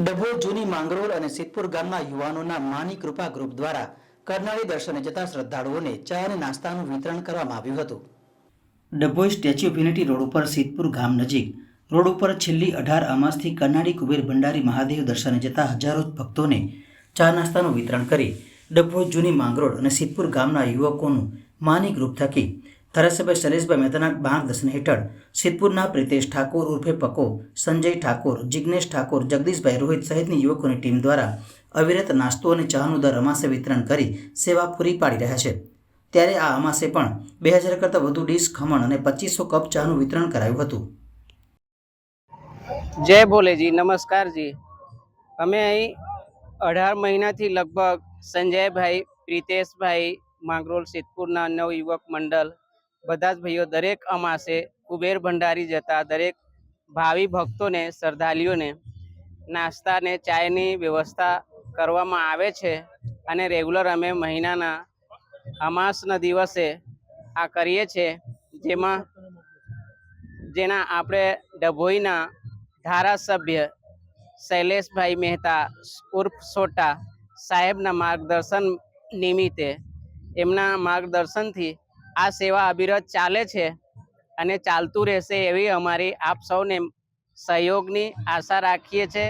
ડભોઈ જૂની માંગરોળ અને સિદ્ધપુર ગામના યુવાનોના માની કૃપા ગ્રુપ દ્વારા કરનાળી દર્શને જતા શ્રદ્ધાળુઓને ચા અને નાસ્તાનું વિતરણ કરવામાં આવ્યું હતું. Dabhoi Statue of Unity road ઉપર સિદ્ધપુર ગામ નજીક રોડ ઉપર છેલ્લી અઢાર અમાસથી કરનાળી કુબેર ભંડારી મહાદેવ દર્શને જતા હજારો ભક્તોને ચા નાસ્તાનું વિતરણ કરી ડભોઈ જૂની માંગરોળ અને સિદ્ધપુર ગામના યુવકોનું માની ગ્રુપ થકી ધારાસભ્ય શૈલેષભાઈ મહેતાના માર્ગદર્શન હેઠળ સિદ્ધપુરના પ્રિતેશ ઠાકોર ઉર્ફે પકો, સંજય ઠાકોર, જિગ્નેશ ઠાકોર, જગદીશભાઈ રોહિત સહિતની યુવકોની ટીમ દ્વારા અવિરત નાસ્તો અને ચાનું દર અમાસે વિતરણ કરી સેવા પૂરી પાડી રહ્યા છે. ત્યારે આ અમાસે પણ બે હજાર કરતાં વધુ ડીશ, ખમણ અને પચીસો કપ ચાનું વિતરણ કરાયું હતું. જય ભોલેજી નમસ્કારજી અમે અહીં અઢાર મહિનાથી લગભગ સંજયભાઈ, પ્રિતેશભાઈ માંગરોળ સિદ્ધપુરના નવ યુવક મંડળ બધા જ ભાઈઓ દરેક અમાસે કુબેર ભંડારી જતા દરેક ભાવિ ભક્તોને, શ્રદ્ધાળુઓને નાસ્તાને ચાયની વ્યવસ્થા કરવામાં આવે છે અને રેગ્યુલર અમે મહિનાના અમાસના દિવસે આ કરીએ છીએ જેમાં જેના આપણે ડભોઈના ધારાસભ્ય શૈલેષભાઈ મહેતા, ઉર્ફ સોટા સાહેબના માર્ગદર્શન નિમિત્તે એમના માર્ગદર્શનથી આ સેવા અવિરત ચાલે છે અને ચાલતું રહેશે એવી અમારી આપ સૌને સહયોગની આશા રાખીએ છીએ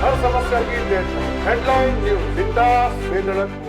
હર સમસ્યા કી હેડલાઇન ન્યૂઝ વિંદાસ બેનડક